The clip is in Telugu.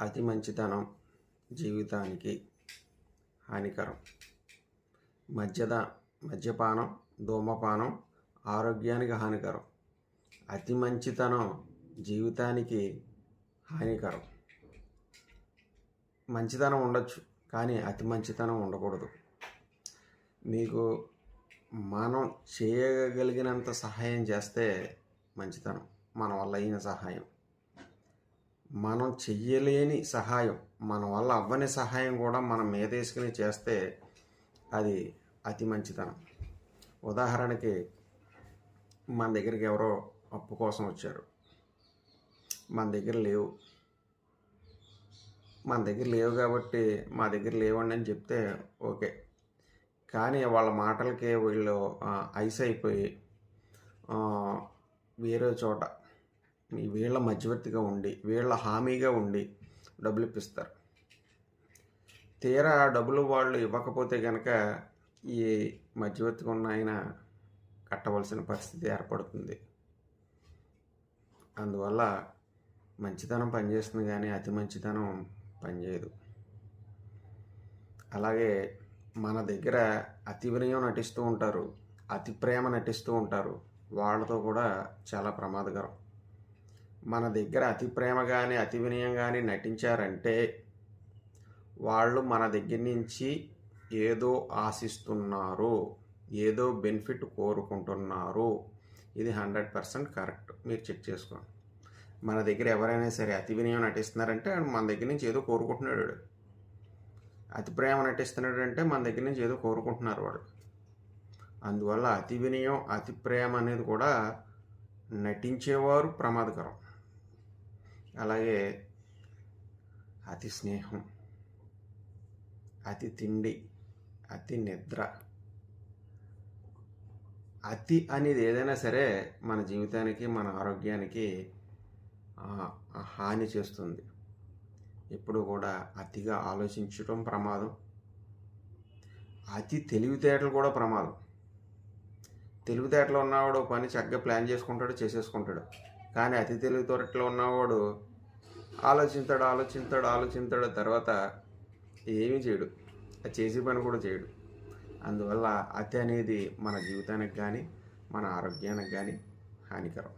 అతి మంచితనం జీవితానికి హానికరం. మద్యద మద్యపానం ధూమపానం ఆరోగ్యానికి హానికరం. అతి మంచితనం జీవితానికి హానికరం. మంచితనం ఉండొచ్చు కానీ అతి మంచితనం ఉండకూడదు. మీకు మనం చేయగలిగినంత సహాయం చేస్తే మంచితనం మన వల్ల అయిన సహాయం. మనం చెయ్యలేని సహాయం మన వల్ల అవ్వని సహాయం కూడా మనం మీదేసుకుని చేస్తే అది అతి మంచితనం. ఉదాహరణకి మన దగ్గరికి ఎవరో అప్పు కోసం వచ్చారు. మన దగ్గర లేవు. మన దగ్గర లేవు కాబట్టి మా దగ్గర లేవండి అని చెప్తే ఓకే. కానీ వాళ్ళ మాటలకే వీళ్ళు ఐస్ అయిపోయి వేరే చోట వీళ్ళ మధ్యవర్తిగా ఉండి వీళ్ళ హామీగా ఉండి డబ్బులు ఇప్పిస్తారు. తీరా ఆ డబ్బులు వాళ్ళు ఇవ్వకపోతే కనుక ఈ మధ్యవర్తిగా ఉన్న ఆయన కట్టవలసిన పరిస్థితి ఏర్పడుతుంది. అందువల్ల మంచితనం పనిచేస్తుంది కానీ అతి మంచితనం పనిచేయదు. అలాగే మన దగ్గర అతి వినయం నటిస్తూ ఉంటారు అతి ప్రేమ నటిస్తూ ఉంటారు వాళ్ళతో కూడా చాలా ప్రమాదకరం. మన దగ్గర అతి ప్రేమ కానీ అతి వినయం కానీ నటించారంటే వాళ్ళు మన దగ్గర నుంచి ఏదో ఆశిస్తున్నారు ఏదో బెనిఫిట్ కోరుకుంటున్నారు. ఇది హండ్రెడ్ పర్సెంట్ కరెక్ట్. మీరు చెక్ చేసుకోండి. మన దగ్గర ఎవరైనా సరే అతి వినయం నటిస్తున్నారంటే మన దగ్గర నుంచి ఏదో కోరుకుంటున్నాడు వాడు. అతి ప్రేమ నటిస్తున్నాడు అంటే మన దగ్గర నుంచి ఏదో కోరుకుంటున్నారు వాళ్ళు. అందువల్ల అతి వినయం అతి ప్రేమ అనేది కూడా నటించేవారు ప్రమాదకరం. అలాగే అతి స్నేహం అతి తిండి అతి నిద్ర. అతి అనేది ఏదైనా సరే మన జీవితానికి మన ఆరోగ్యానికి హాని చేస్తుంది. ఎప్పుడు కూడా అతిగా ఆలోచించడం ప్రమాదం. అతి తెలివితేటలు కూడా ప్రమాదం. తెలివితేటలు ఉన్నవాడు పని చక్కగా ప్లాన్ చేసుకుంటాడు చేసేసుకుంటాడు. కానీ అతి తెలివితేటలు ఉన్నవాడు ఆలోచించాడు ఆలోచించాడు ఆలోచించాడు తర్వాత ఏమీ చేయడు. అది చేసే పని కూడా చేయడు. అందువల్ల అతి అనేది మన జీవితానికి కానీ మన ఆరోగ్యానికి కానీ హానికరం.